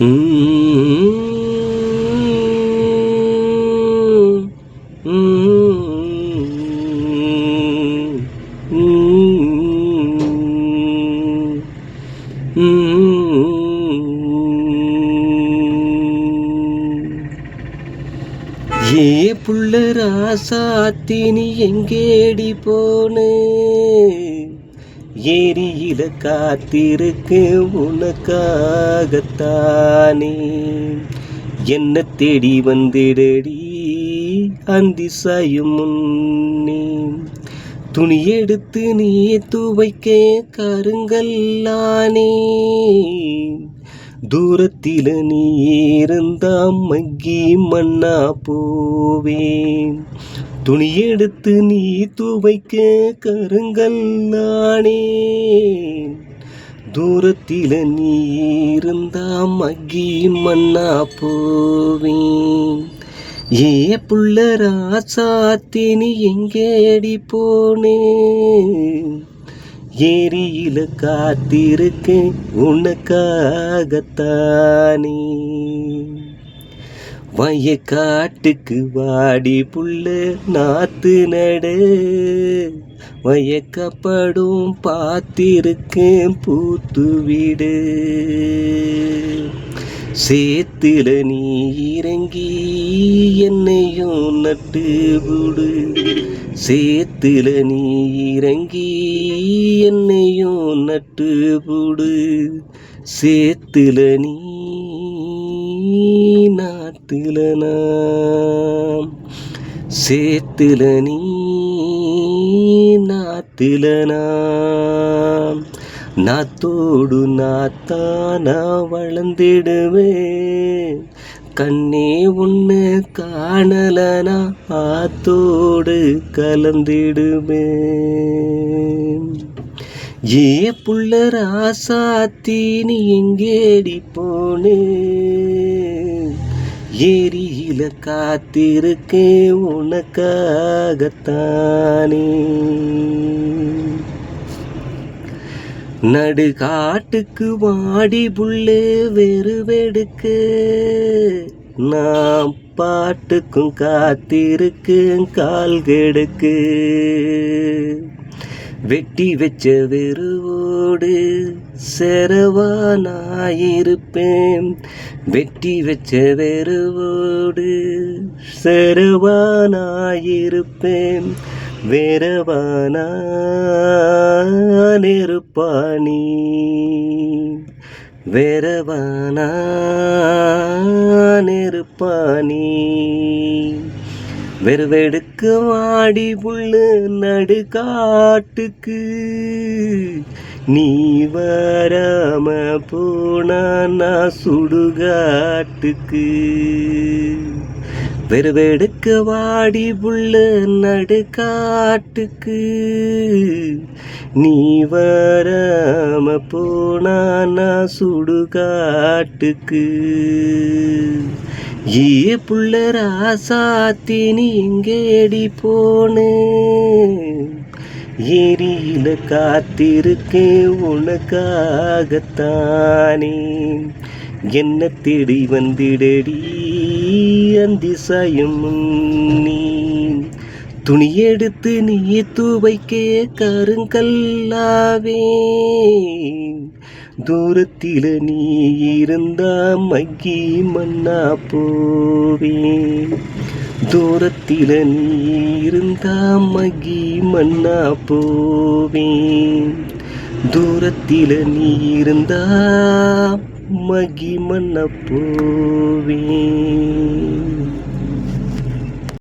ஏ புள்ள ராசாத்தினி எங்கேடி போனே? ஏரியில காத்திருக்கு உனக்காகத்தானே. என்ன தேடி வந்திடடி அந்தி சாயும் முன்னே. துணி எடுத்து நீ துவைக்க கருங்கல்லானே. தூரத்தில் நீ இருந்தா மக்கி மன்னா போவேன் துணி எடுத்து நீ துவைக்க கருங்கல் நானே. தூரத்தில நீ இருந்தா மக்கி மன்னா போவேன் ஏ புள்ள ராசாத்தி எங்கேடி போனே. ஏரியில காத்திருக்கேன் உனக்காகத்தானே. வயக்காட்டுக்கு வாடி புள்ள நாத்து நடு. வயக்கப்படும் பார்த்திருக்கேன் பூத்து வீடு. சேத்துல நீ இறங்கி என்னையும் நட்டு விடு. சேத்துல நீ இறங்கி என்னையும் நட்டு போடு. சேத்துல நீ நாத்துல நாம். சேத்துல நீ நாத்துல நாம். நாத்தோடு நாத்தானா வளர்ந்திடுவேன். கண்ணே உன்னை காணலனா ஆத்தோடு கலந்திடுமே ஏ புள்ள ராசாத்தி நீ எங்கேடி போனே? ஏரியில காத்திருக்கேன் உனக்காகத்தானே. நடுகாட்டுக்கு வாடி புள்ளே வெறுவெடுக்கு நான் பாட்டுக்கும் காத்திருக்கு கால் கெடுக்கு. வெட்டி வச்ச வெறுவோடு செரவா நாயிருப்பேன் வெட்டி வச்ச வெறுவோடு செரவா நாயிருப்பேன் வேறவானா நெருப்பாணி வேறவானா நெருப்பாணி வெறுவெடுக்க வாடி புள்ளு நடுக்காட்டுக்கு நீ வராம போனா நான் சுடுகாட்டுக்கு. வெறுவெடுக்க வாடி புள்ள நடுக்காட்டுக்கு. நீ வராம போனா சுடுகாட்டுக்கு. ஏ புள்ள ராசாத்தினி எங்கேடி போனு. ஏரியில காத்திருக்கேன் உனக்காகத்தானே. என்ன தேடி வந்திடடி. அந்தி நீ துணி எடுத்து நீ தூவைக்கே கருங்கல்லாவே. தூரத்தில் நீ இருந்தா மக்கி மன்னா போவே. தூரத்தில் நீ இருந்தா மக்கி மன்னா போவேன் தூரத்தில் நீ இருந்தா மகி மண்ண